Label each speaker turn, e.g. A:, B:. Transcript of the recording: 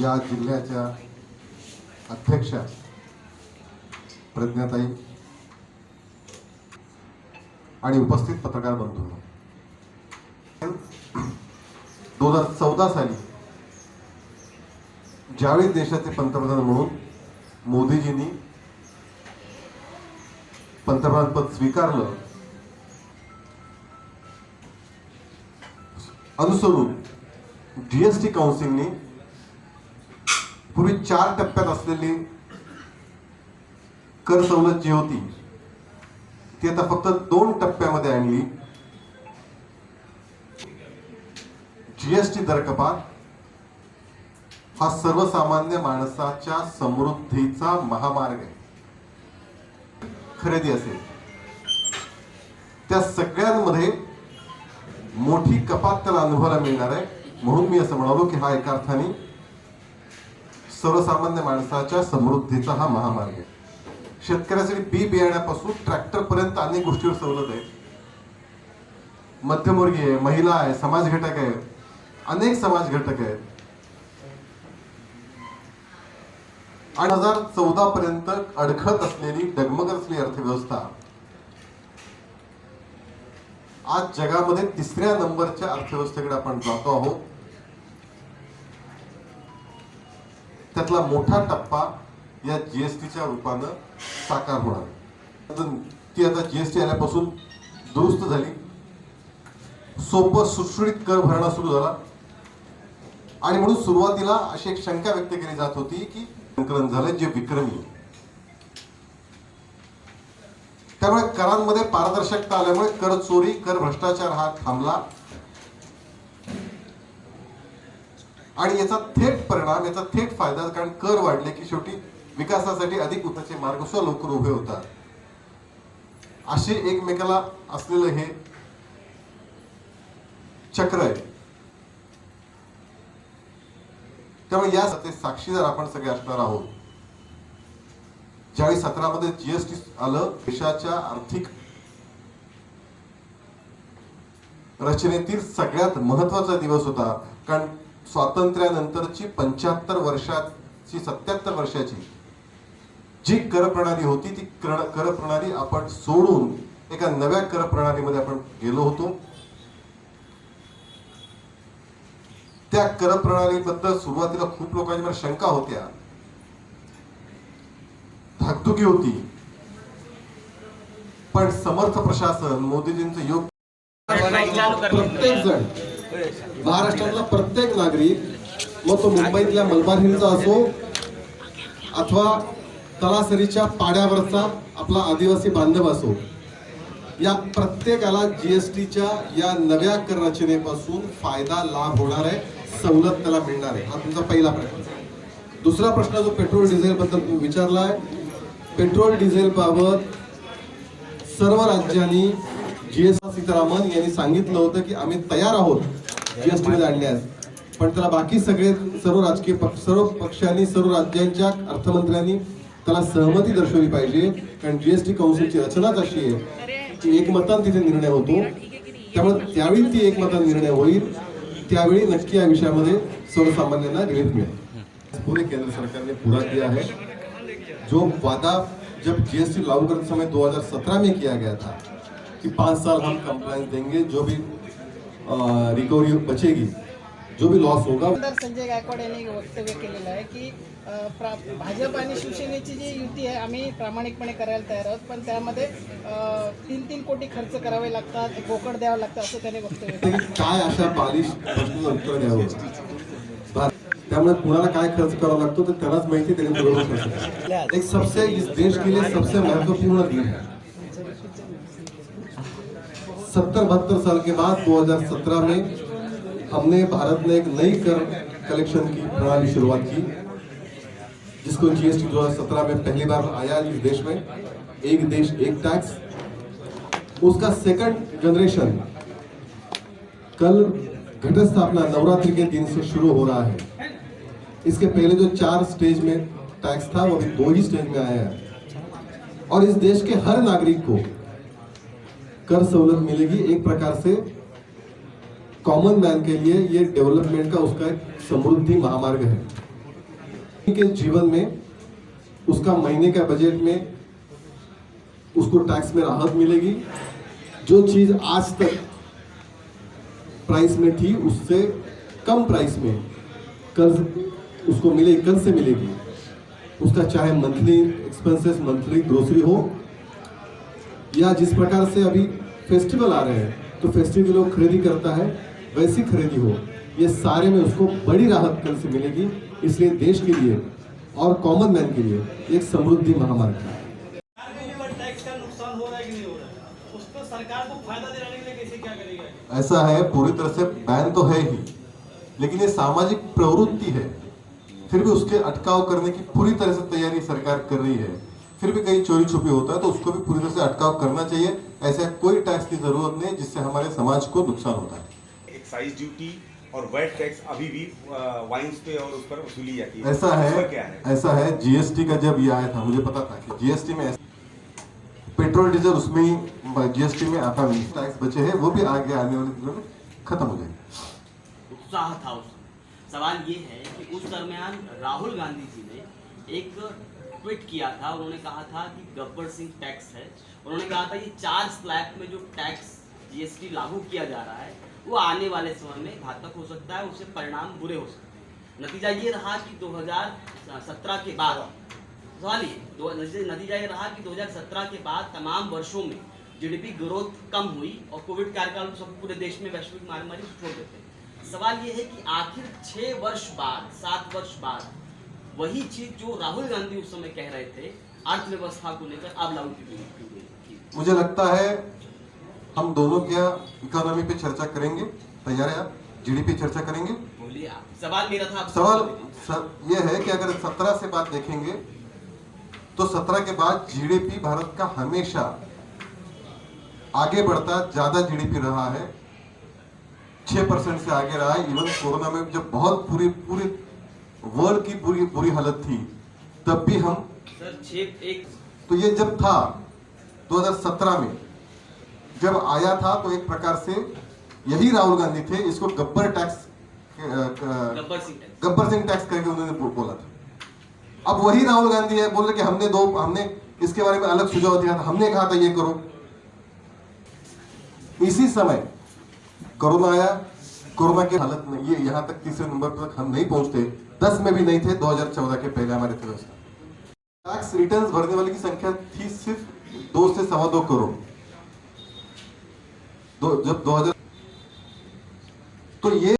A: या जिल्ह्याच्या अध्यक्षा प्रज्ञाताई. आणि उपस्थित पत्रकार बंधू. दोन हजार चौदा साली ज्यावेळी देशाचे पंतप्रधान म्हणून मोदीजींनी पंतप्रधानपद स्वीकारलं अनुसरून जीएसटी काउन्सिलनी पूर्वी चार टप्प्यात असलेली कर सवलत जी होती ती आता फक्त दोन टप्प्यामध्ये आणली. जीएसटी दर कपात हा सर्वसामान्य माणसाच्या समृद्धीचा महामार्ग आहे. खरेदी असेल. त्या सगळ्यांमध्ये मोठी कपात त्याला अनुभवायला मिळणार आहे. म्हणून मी असं म्हणालो की हा एका अर्थाने सर्वसामान्य माणसाच्या समृद्धीचा हा महामार्ग आहे. शेतकऱ्यासाठी बी बियाण्यापासून ट्रॅक्टर पर्यंत अनेक गोष्टीवर सवलत आहे. मध्यमवर्गीय आहे महिला आहे समाज घटक आहे अनेक समाज घटक आहेत. आणि हजार चौदा पर्यंत अडखळत असलेली डगमगत असलेली अर्थव्यवस्था आज जगामध्ये तिसऱ्या नंबरच्या अर्थव्यवस्थेकडे आपण जातो आहोत. त्यातला मोठा टप्पा या जीएसटीच्या रूपानं साकार होणार आहे. आता ती आता जीएसटी आल्यापासून दुरुस्त झाली. सोपं सुटसुटीत कर भरणा सुरू झाला. आणि म्हणून सुरुवातीला अशी एक शंका व्यक्त केली जात होती की संकलन झालं जे विक्रमी त्यामुळे करांमध्ये पारदर्शकता आल्यामुळे कर चोरी कर भ्रष्टाचार हा थांबला. आणि याचा थेट परिणाम याचा थेट फायदा कारण कर वाढले की शेवटी विकासासाठी अधिक उताचे मार्ग सुद्धा लवकर उभे होतात. असे एकमेकाला असलेलं हे चक्र आहे. त्यामुळे या साक्षीदार आपण सगळे असणार आहोत ज्यावेळी सतरामध्ये जीएसटी आलं देशाच्या आर्थिक रचनेतील सगळ्यात महत्त्वाचा दिवस होता. कारण स्वातंत्र्यानंतरची पंच्याहत्तर वर्षाची सत्याहत्तर वर्षाची जी कर प्रणाली होती ती कर कर प्रणाली आपण सोडून एका नव्या कर प्रणालीमध्ये आपण गेलो होतो. त्या कर प्रणालीबद्दल सुरुवातीला खूप लोकांच्या मला शंका होत्या. धाकधुकी होती. पण समर्थ प्रशासन मोदीजींचं योग प्रत्येक जण महाराष्ट्रातला प्रत्येक नागरिक मग तो मुंबईतल्या मलबार हिलचा असो अथवा तलासरीच्या पाड्यावरचा आपला आदिवासी बांधव असो या प्रत्येकाला जीएसटीच्या या नव्या कर रचनेपासून फायदा लाभ होणार आहे सवलत त्याला मिळणार आहे. हा तुमचा पहिला प्रश्न. दुसरा प्रश्न जो पेट्रोल डिझेल बद्दल तुम्ही विचारलाय पेट्रोल डिझेल बाबत सर्व राज्यांनी जी एस सीतारामन यांनी सांगितलं होतं की आम्ही तयार आहोत जीएसटी मध्ये आणण्यास पण त्याला बाकी सगळे सर्व राजकीय पक्ष सर्व पक्षांनी सर्व राज्यांच्या अर्थमंत्र्यांनी त्याला सहमती दर्शवली पाहिजे. कारण जीएसटी काउन्सिलची रचनाच अशी आहे की एकमतान तिथे निर्णय होतो. त्यामुळे त्यावेळी ती एकमतान निर्णय होईल. त्यावेळी नक्की या विषयामध्ये सर्वसामान्यांना रिलीफ मिळेल. पूरे केंद्र सरकार ने पूरा आहे. है जो वादा जब जीएसटी लागू करते समय 2017 में किया गया था कि पाँच साल हम कंप्लायंस देंगे जो भी रिकवरी बचेगी जो भी लॉस होगा।
B: आमदार संजय गायकवाड यांनी वक्तव्य केलेलं आहे की भाजप आणि शिवसेनेची जी युती आहे आम्ही प्रामाणिकपणे करायला तयार आहोत पण त्यामध्ये तीन तीन कोटी खर्च करावे लागतात बोकड द्यावं लागतं असं त्याने वक्तव्य केलं.
A: काय अशा बालिश उत्तर द्यावं? त्यामुळे कुणाला काय खर्च करावा लागतो तर त्यालाच माहिती त्याने एक सबसे इस देश के लिए सबसे महत्त्वपूर्ण दिन है। सत्तर बहत्तर साल के बाद 2017 में हमने भारत में एक नई कर कलेक्शन की प्रणाली शुरुआत की, जिसको जीएसटी 2017 में पहली बार आया इस देश में, एक देश, एक टैक्स उसका सेकंड जनरेशन कल घट स्थापना नवरात्रि के दिन से शुरू हो रहा है। इसके पहले जो चार स्टेज में टैक्स था, वो अभी दो ही स्टेज में आया है। और इस देश के हर नागरिक को कर सहूलत मिलेगी एक प्रकार से कॉमन मैन के लिए ये डेवलपमेंट का उसका एक समृद्धि महामार्ग है। के जीवन में उसका महीने का बजट में उसको टैक्स में राहत मिलेगी। जो चीज़ आज तक प्राइस में थी उससे कम प्राइस में कर्ज उसको मिलेगी कर्ज से मिलेगी। उसका चाहे मंथली एक्सपेंसेस मंथली ग्रोसरी हो या जिस प्रकार से अभी फेस्टिवल आ रहे हैं तो फेस्टिवल लोग खरीदी करता है, वैसी खरीदी हो। ये सारे में उसको बड़ी राहत कल से मिलेगी, इसलिए देश के लिए और कॉमन मैन के लिए एक समृद्धि महामार्ग है। ऐसा है, पूरी तरह से बैन तो है ही, लेकिन ये सामाजिक प्रवृत्ति है। फिर भी उसके अटकाव करने की पूरी तरह से तैयारी सरकार कर रही है। फिर भी कहीं चोरी छुपी होता है तो उसको भी पूरी तरह से अटकाव करना चाहिए। ऐसा कोई टैक्स की ज़रूरत नहीं जिससे हमारे समाज को नुकसान होता है।
C: एक्साइज ड्यूटी और वेट टैक्स अभी भी वाइन्स पे और उस पर वसूली जाती है।
A: ऐसा है
C: क्या है?
A: ऐसा है जीएसटी का जब ये आया था मुझे पता था कि जीएसटी में पेट्रोल डीजल उसमें ही जीएसटी में आता नहीं। टैक्स बचे हैं वो भी आगे आने वाले दिनों में खत्म हो जाएँगे।
D: उत्साह था उस सवाल ये है कि उस दरमियान राहुल गांधी जी ने एक ट्वीट किया था, उन्होंने कहा था कि गब्बर सिंह टैक्स है। उन्होंने कहा था ये चार स्लैब में जो टैक्स जीएसटी लागू किया जा रहा है, वो आने वाले समय में घातक हो सकता है, उससे परिणाम बुरे हो सकते हैं। नतीजा ये रहा कि 2017 के बाद सवाल ये नतीजा ये रहा कि 2017 के बाद तमाम वर्षों में जीडीपी ग्रोथ कम हुई और कोविड कार्यकाल में सब पूरे देश में वैश्विक महामारी छोड़ देते हैं। सवाल ये है कि आखिर छह वर्ष बाद, सात वर्ष बाद वही चीज़ जो राहुल गांधी उस समय कह रहे थे अर्थव्यवस्था को लेकर अब लागू की?
A: मुझे लगता है हम दोनों क्या इकोनॉमी पे चर्चा करेंगे। तैयार है आप? जीडीपी चर्चा करेंगे?
D: बोलिए आप। सवाल मेरा था
A: सवाल सर ये है कि अगर सत्रह से बात देखेंगे तो सत्रह के बाद जीडीपी भारत का हमेशा आगे बढ़ता ज़्यादा जीडीपी रहा है। छह परसेंट से आगे रहा है। इवन कोरोना में जब बहुत पूरी पूरी वर्ल्ड की पूरी बुरी हालत थी तब भी हम
D: सर एक।
A: तो ये जब था 2017 में जब आया था तो एक प्रकार से यही राहुल गांधी थे इसको Gabbar tax
D: Gabbar Singh tax.
A: Gabbar Singh tax करके उन्होंने बोला था। अब वही राहुल गांधी है बोल रहे कि हमने दो हमने इसके बारे में अलग सुझाव दिया था हमने कहा था ये करो। इसी समय कोरोना आया कोरोना की हालत में ये यहाँ तक तीसरे नंबर तक हम नहीं पहुँचते। दस में भी नहीं थे 2014 के पहले हमारे अर्थव्यवस्था टैक्स रिटर्न भरने वाले की संख्या थी सिर्फ़ दो से सवा दो करोड़। दो, जब 2000 तो ये